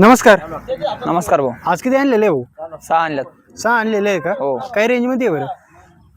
नमस्कार. नमस्कार. भाऊ. आज किती आणलेले भाऊ? सहा आणल्यात. सहा आणलेले आहे का? हो. काय रेंजमध्ये आहे बरं?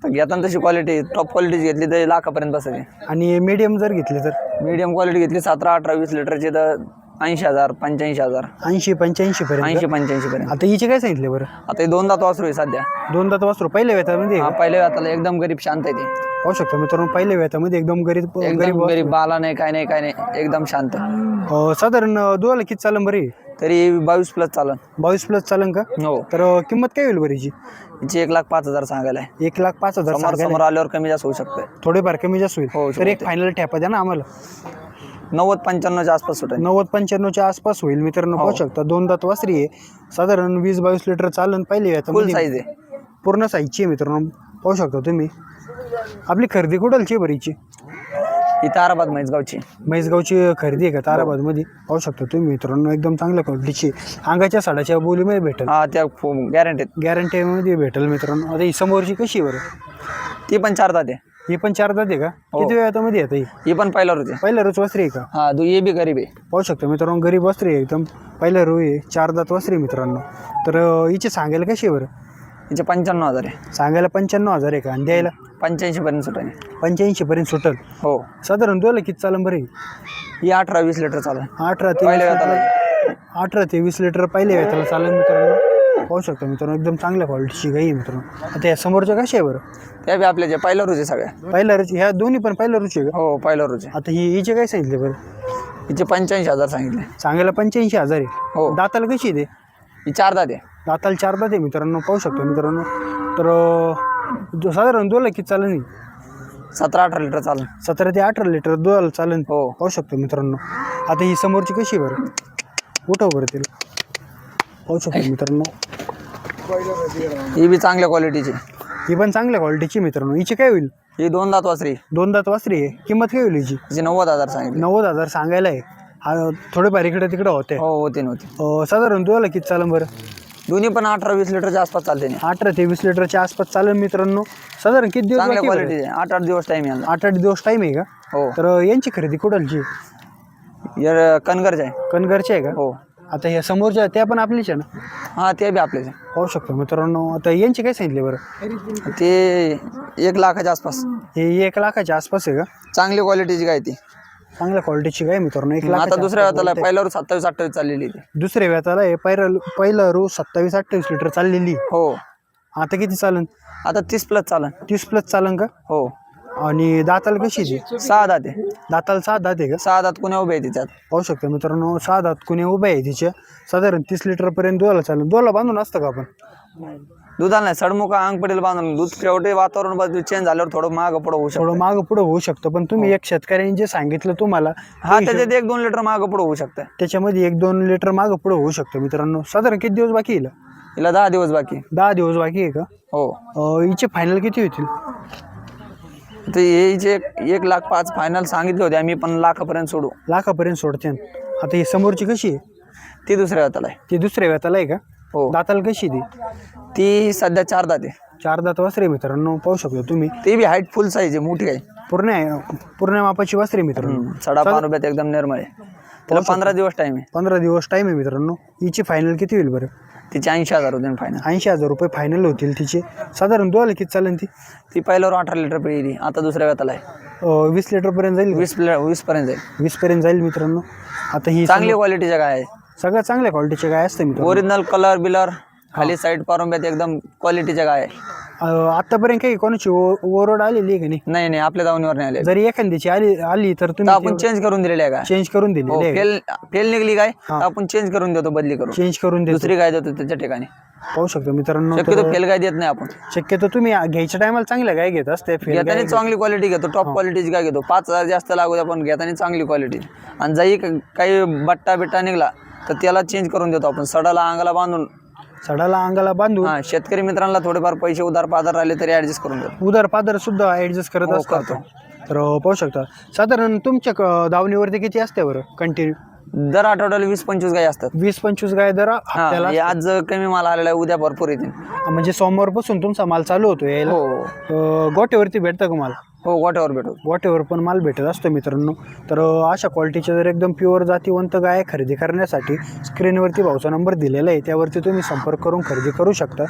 तर घेताना तशी क्वालिटी टॉप क्वालिटी घेतली तर लाखापर्यंत बसते. आणि मीडियम जर घेतले तर? मीडियम क्वालिटी घेतली सतरा अठरा वीस लिटरची तर ऐंशी हजार पंच्याऐंशी हजार. ऐंशी पंच्याऐंशी पर्यंत? ऐंशी पंच्याऐंशी पर्यंत. आता हिचे काय सांगितले बरं? आता हे दोन दात वासरू आहे सध्या. दोन दात वासरू पहिल्या वेतामध्ये हा पहिल्या वेळाला एकदम गरीब शांत आहे ते. पाहू शकतो मित्रांनो पहिल्या वेतामध्ये एकदम गरीब गरीब एकदम गरीब बाला नाही काय नाही काय नाही एकदम शांत. अं, साधारण अं, दुधाला किती चालन बरी तरी बावीस प्लस चालन. बावीस प्लस चालन का? हो. तर अं, किंमत काय होईल बरीची हिची? एक लाख पाच हजार सांगायला आहे. एक लाख पाच हजार समोर सांगायला. समोर आल्यावर कमी जास्त होऊ शकते. थोडेफार कमी जास्त हो, होईल तर एक फायनल ठेपा द्या ना आम्हाला. नव्वद पंच्याण्णवच्या आसपास सुटेल. नव्वद पंच्याण्णवच्या आसपास होईल मित्रांनो हो. पाहू शकता. दोन दात वासरी आहे. साधारण वीस बावीस लिटर चालन पहिली फुल वेतामध्ये साईज आहे. पूर्ण साईजची आहे मित्रांनो. पाहू शकता तुम्ही. आपली खरेदी कुठलची आहे बरीची ही ताराबाद म्हैसगावची. म्हैसगावची खरेदी आहे का? ताराबादमध्ये. पाहू शकता तुम्ही मित्रांनो एकदम चांगल्या क्वालिटीची अंगाच्या साडाच्या बोलीमध्ये भेटेल. हा त्या गॅरंटीत गॅरंटीमध्ये भेटेल मित्रांनो. आता ही समोरची कशी आहे बरं? ती पण चार दात आहे. ही पण चार दात आहे का? हो. किती वेळामध्ये येतं ही? ही पण पहिल्यावर होती पहिल्या रोज वस्त्री आहे का? हा तू ये बी गरीब आहे. पाहू शकता मित्रांनो गरीब वस्त्री आहे एकदम. पहिल्या रो आहे चार दात वस्त्री आहे मित्रांनो. तर अं, हिची सांगायला कशी आहे बरं? हिचे पंच्याण्णव हजार आहे. सांगायला पंच्याण्णव हजार आहे का? आणि द्यायला? पंच्याऐंशी पर्यंत सुटेल. पंच्याऐंशी पर्यंत सुटल. हो. साधारण दोला किती चालन बरं ही? ही अठरा वीस लिटर चालेल अठरा ते पहिल्या वेताला अठरा ते वीस लिटर पहिले वेताला चालेल मित्रांनो. पाहू शकता मित्रांनो एकदम चांगल्या क्वालिटीची गाई आहे मित्रांनो. आता या समोरच्या कशा आहे बरं? त्या बी आपल्या जे पहिल्या रुचे सगळ्या. पहिल्या रुची ह्या दोन्ही पण पहिल्या रुची आहे का? हो पहिल्या रुचे आता ही हिचे काय सांगितले बरं? हिचे पंच्याऐंशी हजार सांगितले. सांगायला पंच्याऐंशी हजार आहे. हो. दाताला कशी आहे ते? ही चार आहे. दाताला चार दात आहे मित्रांनो पाहू शकतो मित्रांनो. तर अं, जो- साधारण दोला किती चालेल नाही सतरा अठरा लिटर चालेल सतरा ते अठरा लिटर दोला चालेल हो. पाहू शकतो मित्रांनो. आता ही समोरची कशी आहे बरं? उठव बरं तिला. पाहू शकतो मित्रांनो. ही बी चांगल्या क्वालिटीची ही पण चांगल्या क्वालिटीची मित्रांनो. हिची काय होईल? ही दोन दात वासरी. दोन दात वासरी आहे. किंमत काय होईल हिची? हिचे नव्वद हजार सांगितले. नव्वद हजार सांगायला आहे. हा थोडेफार इकडे तिकडे होते. हो होते नव्हते अं, साधारण दोला किती चालेल बरं? दोन्ही पण अठरा वीस लिटरच्या आसपास चालते नाही अठरा ते वीस लिटरच्या आसपास चालेल मित्रांनो. साधारण किती दिवस चांगल्या बाकी आहे बरं? क्वालिटीचे आठ आठ दिवस टाईम यांना आठ आठ दिवस टाईम आहे का? हो. तर यांची खरेदी कुठलची? यार कनगरचे आहे. कनगरची आहे का? हो. आता ह्या समोरच्या त्या पण आपलीच आहे ना? हा ते बी आपलेच आहे. पाहू शकतो मित्रांनो आता यांचे काय सांगितले बरं? ते एक लाखाच्या आसपास. हे एक लाखाच्या आसपास आहे का? चांगली क्वालिटीची काय ती. चांगल्या क्वालिटीची काय मित्रांनो एक आता लाख दुसऱ्या वेळाला पहिल्यावर सत्तावीस अठ्ठावीस चाललेली ती. दुसऱ्या व्याताला आहे पहिला पहिला रो सत्तावीस अठ्ठावीस लिटर चाललेली. हो. आता किती चालन? आता तीस प्लस चालन. तीस प्लस चालन का? हो. आणि दाताला कशी ती? सहा दात आहे. दाताला सात दात आहे का? सहा दात कुण्या उभे आहे तिच्यात पाहू शकतो मित्रांनो सहा दात कुणी उभे आहे तिच्या साधारण तीस लिटरपर्यंत दोला चालेल. दोला बांधून असतं का आपण? दुधाला नाही सडमुखा अंग पडेल बांधून. दूध शेवटी वातावरण बदल चेंज झाल्यावर थोडं मागं पुढं होऊ शकतं. थोडं मागं पुढं होऊ शकतं पण तुम्ही एक शेतकऱ्यांनी जे सांगितलं तुम्हाला हा त्याच्यात एक दोन लिटर मागं पुढं होऊ शकतं. त्याच्यामध्ये एक दोन लिटर मागं पुढं होऊ शकतं मित्रांनो. साधारण किती दिवस बाकी येईल हिला? दहा दिवस बाकी. दहा दिवस बाकी आहे का? हो. अं, हिचे फायनल किती होतील? ते हिचे एक एक लाख पाच फायनल सांगितले होते आम्ही पण लाखापर्यंत सोडू. लाखापर्यंत सोडते. आता ही समोरची कशी आहे? ती दुसऱ्या वेताला आहे. ती दुसऱ्या व्याताला आहे का? हो. दाताला कशी ती? ती सध्या चार दात आहे. चार दात वासरे मित्रांनो पाहू शकतो तुम्ही. ती बी हाईट फुल साईज आहे मोठी आहे. पूर्ण आहे पूर्ण मापाची वासरे मित्रांनो. सडा पानुब्यात एकदम निर्मळ आहे. त्याला पंधरा दिवस टाइम आहे. पंधरा दिवस टाईम आहे मित्रांनो. हिची फायनल किती होईल बरं? तिचे ऐंशी हजार होते फायनल ऐंशी हजार रुपये फायनल होतील तिचे. साधारण दोला किती चालेल ती? ती पहिल्यावर अठरा लिटर पिळी आता दुसऱ्या वेताला आहे. अं, वीस लिटरपर्यंत जाईल वीस वीस पर्यंत जाईल. वीसपर्यंत जाईल मित्रांनो. आता ही चांगली क्वालिटीच्या गाय आहे सगळ्यात चांगल्या क्वालिटीचे काय असते मित्रांनो. ओरिजिनल कलर बिलर खाली साईड पारुंब्यात एकदम क्वालिटीच्या गाय आहे. अं, आतापर्यंत काही कोणाची ओरड आलेली आहे का नाही? नाही नाही आपल्या दावणीवर नाही आले जरी एखाद्याची आली आली तर तर तुम्ही आपण चेंज करून दिलेल्या गाय चेंज करून हो दिलेली आहे. फेल फेल निघली गाय तर आपण चेंज करून देतो बदली करून. चेंज करून देतो. दुसरी गाय देतो त्याच्या ठिकाणी? पाहू शकतो मित्रांनो शक्यतो फेल गाय देत नाही आपण. शक्यतो तुम्ही घ्यायच्या टायमाला चांगल्या गाय घेत असते घेताना चांगली क्वालिटी घेतो टॉप क्वालिटीची गाय घेतो? पाच हजार जास्त लागू द्या पण घेताना चांगली क्वालिटी आणि जरी क- काही बट्टा बिट्टा निघला तर त्याला चेंज करून देतो आपण. सडाला अंगाला बांधून सडाला अंगाला बांधून हा शेतकरी मित्रांना थोडेफार पैसे उधार पाधार राहिले तरी ऍडजस्ट करून देतो. उदर पादर सुद्धा ऍडजस्ट करत हो, असतात. करतो. तर अं, पाहू शकता. साधारण तुमच्या क- दावणीवरती किती असते बरं? कंटिन्यू दर आठवड्याला वीस पंचवीस गाई असतात. वीस पंचवीस गाय दर हा हप्त्याला हे आज कमी माल आलेला आहे उद्या भरपूर येतील. म्हणजे सोमवारपासून तुमचा माल चालू होतो यायला. हो. अं, गोट्यावरती भेटतं का माल? हो गोट्यावर भेटू गोट्यावर पण माल भेटत असतो मित्रांनो. तर अं, अशा क्वालिटीच्या जर एकदम प्युअर जातीवंत गाय खरेदी करण्यासाठी स्क्रीनवरती भाऊचा नंबर दिलेला आहे. त्यावरती तुम्ही संपर्क करून खरेदी करू शकता.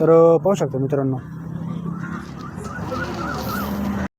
तर अं, पाहू शकता मित्रांनो.